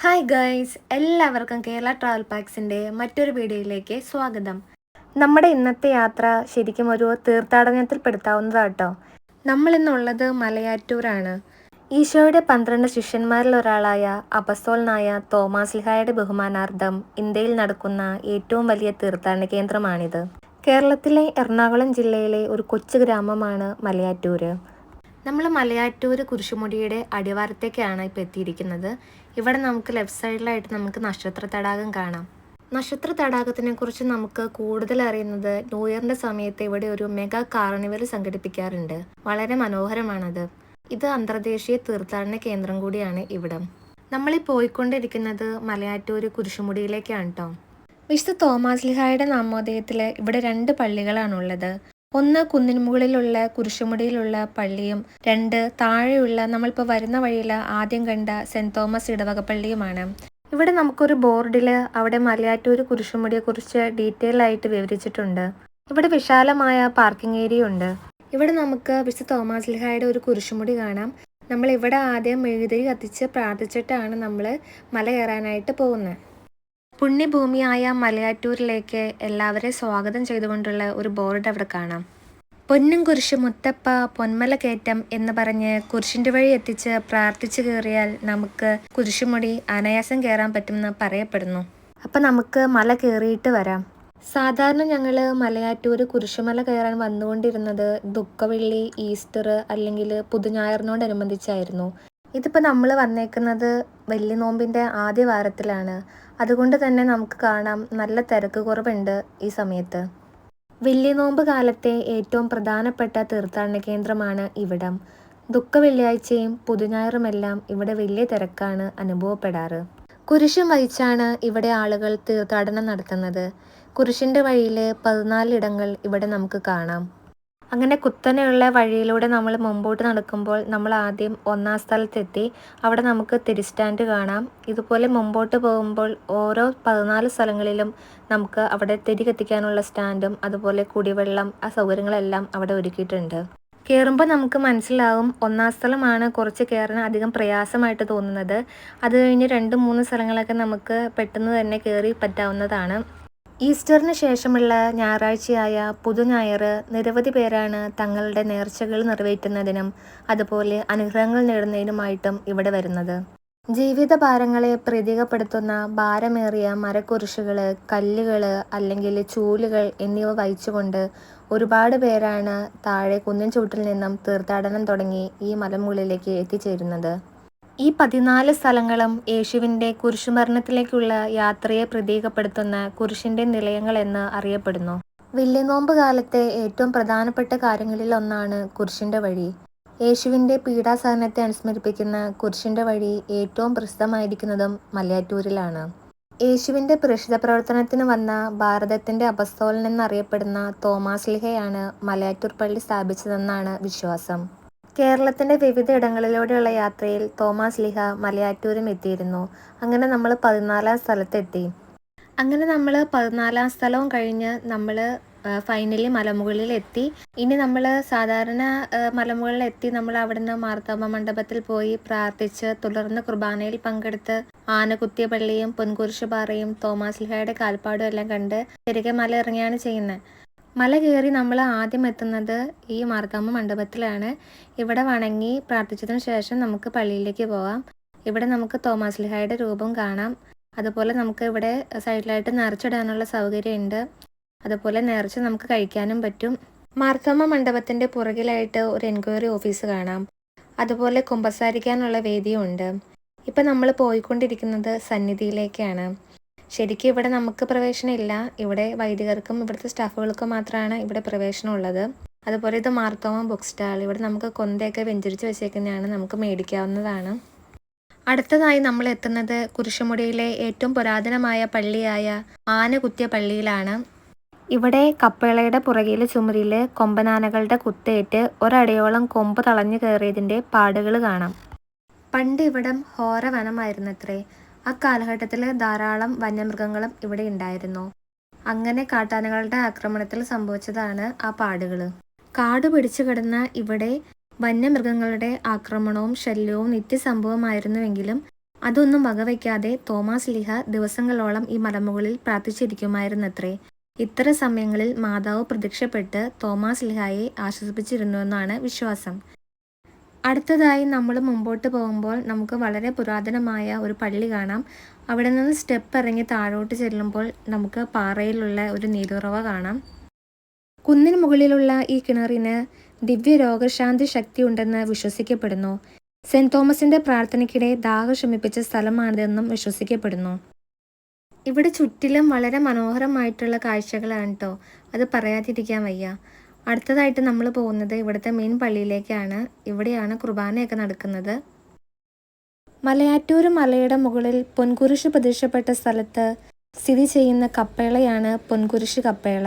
Hi guys എല്ലാവർക്കും Kerala travel പാക്സിന്റെ മറ്റൊരു വീഡിയോയിലേക്ക് സ്വാഗതം. നമ്മുടെ ഇന്നത്തെ യാത്ര ശരിക്കും ഒരു തീർത്ഥാടനത്തിൽ പെടുത്താവുന്നതാട്ടോ നമ്മൾ ഇന്നുള്ളത് മലയാറ്റൂരാണ്. ഈശോയുടെ പന്ത്രണ്ട് ശിഷ്യന്മാരിൽ ഒരാളായ അപസ്തോലനായ തോമാസ് ലിഹായുടെ ബഹുമാനാർത്ഥം ഇന്ത്യയിൽ നടക്കുന്ന ഏറ്റവും വലിയ തീർത്ഥാടന കേന്ദ്രമാണിത്. കേരളത്തിലെ എറണാകുളം ജില്ലയിലെ ഒരു കൊച്ചു ഗ്രാമമാണ് മലയാറ്റൂര്. നമ്മൾ മലയാറ്റൂർ കുരിശുമുടിയുടെ അടിവാരത്തേക്കാണ് ഇപ്പോൾ എത്തിയിരിക്കുന്നത് ഇവിടെ നമുക്ക് ലെഫ്റ്റ് സൈഡിലായിട്ട് നമുക്ക് നക്ഷത്ര തടാകം കാണാം. നക്ഷത്ര തടാകത്തിനെ കുറിച്ച് നമുക്ക് കൂടുതൽ അറിയുന്നത് ന്യൂ ഇയറിന്റെ സമയത്ത് ഇവിടെ ഒരു മെഗാ കാർണിവൽ സംഘടിപ്പിക്കാറുണ്ട്. വളരെ മനോഹരമാണത്. ഇത് അന്തർദേശീയ തീർത്ഥാടന കേന്ദ്രം കൂടിയാണ് ഇവിടം. നമ്മളീ പോയിക്കൊണ്ടിരിക്കുന്നത് മലയാറ്റൂർ കുരിശുമുടിയിലേക്കാണ് കേട്ടോ വിശുദ്ധ തോമാസ് ലിഹായുടെ നാമോദയത്തിൽ ഇവിടെ രണ്ട് പള്ളികളാണുള്ളത്. ഒന്ന് കുന്നിന് മുകളിലുള്ള കുരിശുമുടിയിലുള്ള പള്ളിയും രണ്ട് താഴെയുള്ള നമ്മളിപ്പോൾ വരുന്ന വഴിയിൽ ആദ്യം കണ്ട സെന്റ് തോമസ് ഇടവക പള്ളിയുമാണ്. ഇവിടെ നമുക്കൊരു ബോർഡിൽ അവിടെ മലയാറ്റൂർ കുരിശുമുടിയെ കുറിച്ച് ഡീറ്റെയിൽ ആയിട്ട് വിവരിച്ചിട്ടുണ്ട്. ഇവിടെ വിശാലമായ പാർക്കിംഗ് ഏരിയ ഉണ്ട്. ഇവിടെ നമുക്ക് വിശുദ്ധ തോമസ് ലിഹായുടെ ഒരു കുരിശുമുടി കാണാം. നമ്മൾ ഇവിടെ ആദ്യം മെഴുകുതിരി കത്തിച്ച് പ്രാർത്ഥിച്ചിട്ടാണ് നമ്മൾ മല കയറാനായിട്ട് പോകുന്നത്. പുണ്യഭൂമിയായ മലയാറ്റൂരിലേക്ക് എല്ലാവരെയും സ്വാഗതം ചെയ്തുകൊണ്ടുള്ള ഒരു ബോർഡ് അവിടെ കാണാം. പൊന്നും കുരിശ് മുത്തപ്പ പൊന്മല കയറ്റം എന്ന് പറഞ്ഞ് കുരിശിന്റെ വഴി എത്തിച്ച് പ്രാർത്ഥിച്ചു കയറിയാൽ നമുക്ക് കുരിശുമുടി അനായാസം കയറാൻ പറ്റുമെന്ന് പറയപ്പെടുന്നു. അപ്പം നമുക്ക് മല കയറിയിട്ട് വരാം. സാധാരണ ഞങ്ങൾ മലയാറ്റൂർ കുരിശുമല കയറാൻ വന്നുകൊണ്ടിരുന്നത് ദുഃഖവെള്ളി ഈസ്റ്റർ അല്ലെങ്കിൽ പുതുഞായറിനോടനുബന്ധിച്ചായിരുന്നു. ഇതിപ്പോൾ നമ്മൾ വന്നേക്കുന്നത് വെള്ളി നോമ്പിന്റെ ആദ്യ വാരത്തിലാണ്. അതുകൊണ്ട് തന്നെ നമുക്ക് കാണാം നല്ല തിരക്ക് കുറവുണ്ട് ഈ സമയത്ത്. വലിയ നോമ്പ് കാലത്തെ ഏറ്റവും പ്രധാനപ്പെട്ട തീർത്ഥാടന കേന്ദ്രമാണ് ഇവിടം. ദുഃഖ വെള്ളിയാഴ്ചയും പുതുഞായറുമെല്ലാം ഇവിടെ വലിയ തിരക്കാണ് അനുഭവപ്പെടാറ്. കുരിശും വഹിച്ചാണ് ഇവിടെ ആളുകൾ തീർത്ഥാടനം നടത്തുന്നത്. കുരിശിന്റെ വഴിയിലെ പതിനാലിടങ്ങൾ ഇവിടെ നമുക്ക് കാണാം. അങ്ങനെ കുത്തനെയുള്ള വഴിയിലൂടെ നമ്മൾ മുമ്പോട്ട് നടക്കുമ്പോൾ നമ്മൾ ആദ്യം ഒന്നാം സ്ഥലത്തെത്തി. അവിടെ നമുക്ക് തിരിസ്റ്റാൻഡ് കാണാം. ഇതുപോലെ മുമ്പോട്ട് പോകുമ്പോൾ ഓരോ പതിനാല് സ്ഥലങ്ങളിലും നമുക്ക് അവിടെ തിരി കത്തിക്കാനുള്ള സ്റ്റാൻഡും അതുപോലെ കുടിവെള്ളം ആ സൗകര്യങ്ങളെല്ലാം അവിടെ ഒരുക്കിയിട്ടുണ്ട്. കയറുമ്പോൾ നമുക്ക് മനസ്സിലാവും ഒന്നാം സ്ഥലമാണ് കുറച്ച് കയറാൻ അധികം പ്രയാസമായിട്ട് തോന്നുന്നത്. അത് കഴിഞ്ഞ് രണ്ട് മൂന്ന് സ്ഥലങ്ങളൊക്കെ നമുക്ക് പെട്ടെന്ന് തന്നെ കയറി പറ്റാവുന്നതാണ്. ഈസ്റ്ററിന് ശേഷമുള്ള ഞായറാഴ്ചയായ പുതുഞായർ നിരവധി പേരാണ് തങ്ങളുടെ നേർച്ചകൾ നിറവേറ്റുന്നതിനും അതുപോലെ അനുഗ്രഹങ്ങൾ നേടുന്നതിനുമായിട്ടും ഇവിടെ വരുന്നത്. ജീവിത ഭാരങ്ങളെ പ്രതീകപ്പെടുത്തുന്ന ഭാരമേറിയ മരക്കുരിശുകൾ കല്ലുകൾ അല്ലെങ്കിൽ ചൂലുകൾ എന്നിവ വഹിച്ചുകൊണ്ട് ഒരുപാട് പേരാണ് താഴെ കുന്നിൻ ചൂട്ടിൽ നിന്നും തീർത്ഥാടനം തുടങ്ങി ഈ മലമുകളിലേക്ക് എത്തിച്ചേരുന്നത്. ഈ പതിനാല് സ്ഥലങ്ങളും യേശുവിന്റെ കുരിശുമരണത്തിലേക്കുള്ള യാത്രയെ പ്രതീകപ്പെടുത്തുന്ന കുരിശിന്റെ നിലയങ്ങളെന്ന് അറിയപ്പെടുന്നു. വെള്ളിനോമ്പ് കാലത്തെ ഏറ്റവും പ്രധാനപ്പെട്ട കാര്യങ്ങളിൽ ഒന്നാണ് കുരിശിന്റെ വഴി. യേശുവിന്റെ പീഡാസഹനത്തെ അനുസ്മരിപ്പിക്കുന്ന കുരിശിന്റെ വഴി ഏറ്റവും പ്രസിദ്ധമായിരിക്കുന്നതും മലയാറ്റൂരിലാണ്. യേശുവിന്റെ പ്രേക്ഷിത പ്രവർത്തനത്തിന് വന്ന ഭാരതത്തിന്റെ അപസ്തോലൻ എന്നറിയപ്പെടുന്ന തോമാസ് ലിഹയാണ് മലയാറ്റൂർ പള്ളി സ്ഥാപിച്ചതെന്നാണ് വിശ്വാസം. കേരളത്തിന്റെ വിവിധ ഇടങ്ങളിലൂടെയുള്ള യാത്രയിൽ തോമസ് ലിഹ മലയാറ്റൂരും എത്തിയിരുന്നു. അങ്ങനെ നമ്മൾ പതിനാലാം സ്ഥലത്തെത്തി. അങ്ങനെ നമ്മൾ പതിനാലാം സ്ഥലവും കഴിഞ്ഞ് നമ്മൾ ഫൈനലി മലമുകളിൽ എത്തി. ഇനി നമ്മൾ സാധാരണ മലമുകളിൽ എത്തി നമ്മൾ അവിടുന്ന് മാർത്തോമ മണ്ഡപത്തിൽ പോയി പ്രാർത്ഥിച്ച് തുടർന്ന് കുർബാനയിൽ പങ്കെടുത്ത് ആനകുത്തിയ പള്ളിയും പൊൻകുരിശുപാറയും തോമാസ് ലിഹയുടെ കാൽപ്പാടും എല്ലാം കണ്ട് തിരികെ മല ഇറങ്ങിയാണ് ചെയ്യുന്നത്. മല കയറി നമ്മൾ ആദ്യം എത്തുന്നത് ഈ മാർത്താമ്മ മണ്ഡപത്തിലാണ്. ഇവിടെ വണങ്ങി പ്രാർത്ഥിച്ചതിന് ശേഷം നമുക്ക് പള്ളിയിലേക്ക് പോകാം. ഇവിടെ നമുക്ക് തോമാസ് ലിഹായുടെ രൂപം കാണാം. അതുപോലെ നമുക്ക് ഇവിടെ സൈഡിലായിട്ട് നിറച്ചിടാനുള്ള സൗകര്യമുണ്ട്. അതുപോലെ നിറച്ച് നമുക്ക് കഴിക്കാനും പറ്റും. മാർത്തോമ മണ്ഡപത്തിന്റെ പുറകിലായിട്ട് ഒരു എൻക്വയറി ഓഫീസ് കാണാം. അതുപോലെ കുമ്പസാരിക്കാനുള്ള വേദിയും ഉണ്ട് ഇപ്പം നമ്മൾ പോയിക്കൊണ്ടിരിക്കുന്നത് സന്നിധിയിലേക്കാണ്. ശരിക്കും ഇവിടെ നമുക്ക് പ്രവേശനമില്ല ഇവിടെ വൈദികർക്കും ഇവിടുത്തെ സ്റ്റാഫുകൾക്കും മാത്രമാണ് ഇവിടെ പ്രവേശനം ഉള്ളത്. അതുപോലെ ഇത് മാർത്തോമ ബുക്ക് സ്റ്റാൾ ഇവിടെ നമുക്ക് കൊന്തയൊക്കെ വെഞ്ചരിച്ച് വെച്ചേക്കുന്നതാണ്. നമുക്ക് മേടിക്കാവുന്നതാണ്. അടുത്തതായി നമ്മൾ എത്തുന്നത് കുരിശുമുടിയിലെ ഏറ്റവും പുരാതനമായ പള്ളിയായ ആനകുത്തിയ പള്ളിയിലാണ്. ഇവിടെ കപ്പേളയുടെ പുറകിലെ ചുമരിൽ കൊമ്പനാനകളുടെ കുത്തേറ്റ് ഒരടയോളം കൊമ്പ് തളഞ്ഞു കയറിയതിന്റെ പാടുകൾ കാണാം. പണ്ട് ഇവിടം ഹോര വനമായിരുന്നത്രേ ആ കാലഘട്ടത്തിൽ ധാരാളം വന്യമൃഗങ്ങളും ഇവിടെ ഉണ്ടായിരുന്നു. അങ്ങനെ കാട്ടാനകളുടെ ആക്രമണത്തിൽ സംഭവിച്ചതാണ് ആ പാടുകൾ കാട് പിടിച്ചു കിടന്ന ഇവിടെ വന്യമൃഗങ്ങളുടെ ആക്രമണവും ശല്യവും നിത്യസംഭവമായിരുന്നുവെങ്കിലും അതൊന്നും വകവയ്ക്കാതെ തോമാസ് ലിഹ ദിവസങ്ങളോളം ഈ മലമുകളിൽ പ്രാർത്ഥിച്ചിരിക്കുമായിരുന്നത്രേ. ഇത്തരം സമയങ്ങളിൽ മാതാവ് പ്രത്യക്ഷപ്പെട്ട് തോമാസ് ലിഹായെ ആശ്വസിപ്പിച്ചിരുന്നുവെന്നാണ് വിശ്വാസം. അടുത്തതായി നമ്മൾ മുമ്പോട്ട് പോകുമ്പോൾ നമുക്ക് വളരെ പുരാതനമായ ഒരു പള്ളി കാണാം. അവിടെ നിന്ന് സ്റ്റെപ്പ് ഇറങ്ങി താഴോട്ട് ചെല്ലുമ്പോൾ നമുക്ക് പാറയിലുള്ള ഒരു നീരുറവ കാണാം. കുന്നിന് മുകളിലുള്ള ഈ കിണറിന് ദിവ്യ രോഗശാന്തി ശക്തി ഉണ്ടെന്ന് വിശ്വസിക്കപ്പെടുന്നു. സെന്റ് തോമസിന്റെ പ്രാർത്ഥനയ്ക്കിടെ ദാഹം ശമിപ്പിച്ച സ്ഥലമാണിതെന്നും വിശ്വസിക്കപ്പെടുന്നു. ഇവിടെ ചുറ്റിലും വളരെ മനോഹരമായിട്ടുള്ള കാഴ്ചകളാണ് കേട്ടോ അത് പറയാതിരിക്കാൻ വയ്യ. അടുത്തതായിട്ട് നമ്മൾ പോകുന്നത് ഇവിടുത്തെ മെയിൻ പള്ളിയിലേക്കാണ്. ഇവിടെയാണ് കുർബാനയൊക്കെ നടക്കുന്നത്. മലയാറ്റൂർ മലയുടെ മുകളിൽ പൊൻകുരിശ് പ്രതീക്ഷപ്പെട്ട സ്ഥലത്ത് സ്ഥിതി ചെയ്യുന്ന കപ്പേളയാണ് പൊൻകുരിശ് കപ്പേള.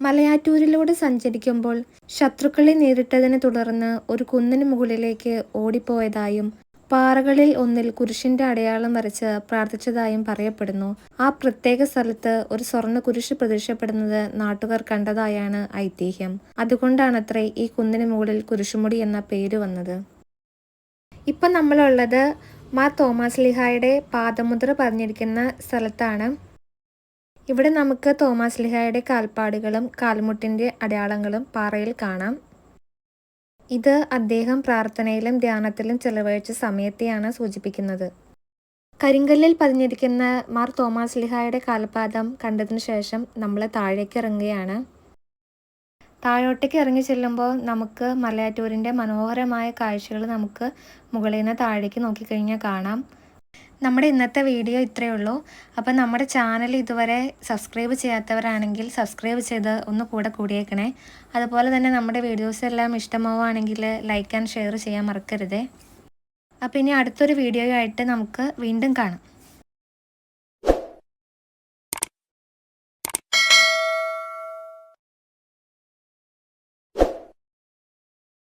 മലയാറ്റൂരിലൂടെ സഞ്ചരിക്കുമ്പോൾ ശത്രുക്കളെ നേരിട്ടതിനെ തുടർന്ന് ഒരു കുന്നിന് മുകളിലേക്ക് ഓടിപ്പോയതായും പാറകളിൽ ഒന്നിൽ കുരിശിന്റെ അടയാളം വരച്ച് പ്രാർത്ഥിച്ചതായും പറയപ്പെടുന്നു. ആ പ്രത്യേക സ്ഥലത്ത് ഒരു സ്വർണ കുരിശ് പ്രതീക്ഷപ്പെടുന്നത് നാട്ടുകാർ കണ്ടതായാണ് ഐതിഹ്യം. അതുകൊണ്ടാണത്രേ ഈ കുന്നിന് മുകളിൽ കുരിശുമുടി എന്ന പേര് വന്നത്. ഇപ്പം നമ്മളുള്ളത് മാ തോമാസ് ലിഹായുടെ പാദമുദ്ര പറഞ്ഞിരിക്കുന്ന സ്ഥലത്താണ്. ഇവിടെ നമുക്ക് തോമാസ് ലിഹായുടെ കാൽപ്പാടുകളും കാൽമുട്ടിന്റെ അടയാളങ്ങളും പാറയിൽ കാണാം. ഇത് അദ്ദേഹം പ്രാർത്ഥനയിലും ധ്യാനത്തിലും ചെലവഴിച്ച സമയത്തെയാണ് സൂചിപ്പിക്കുന്നത്. കരിങ്കല്ലിൽ പതിഞ്ഞിരിക്കുന്ന മാർ തോമസ് ലിഹായുടെ കാൽപാദം കണ്ടതിന് ശേഷം നമ്മൾ താഴേക്ക് ഇറങ്ങുകയാണ് താഴോട്ടേക്ക് ഇറങ്ങി ചെല്ലുമ്പോൾ നമുക്ക് മലയാറ്റൂരിന്റെ മനോഹരമായ കാഴ്ചകൾ നമുക്ക് മുകളിൽ നിന്ന് താഴേക്ക് നോക്കിക്കഴിഞ്ഞാൽ കാണാം. നമ്മുടെ ഇന്നത്തെ വീഡിയോ ഇത്രയേ ഉള്ളൂ. അപ്പം നമ്മുടെ ചാനൽ ഇതുവരെ സബ്സ്ക്രൈബ് ചെയ്യാത്തവരാണെങ്കിൽ സബ്സ്ക്രൈബ് ചെയ്ത് ഒന്ന് കൂടെ കൂടിയേക്കണേ. അതുപോലെ തന്നെ നമ്മുടെ വീഡിയോസ് എല്ലാം ഇഷ്ടമാവുകയാണെങ്കിൽ ലൈക്ക് ആൻഡ് ഷെയർ ചെയ്യാൻ മറക്കരുതേ. അപ്പം ഇനി അടുത്തൊരു വീഡിയോ ആയിട്ട് നമുക്ക് വീണ്ടും കാണാം.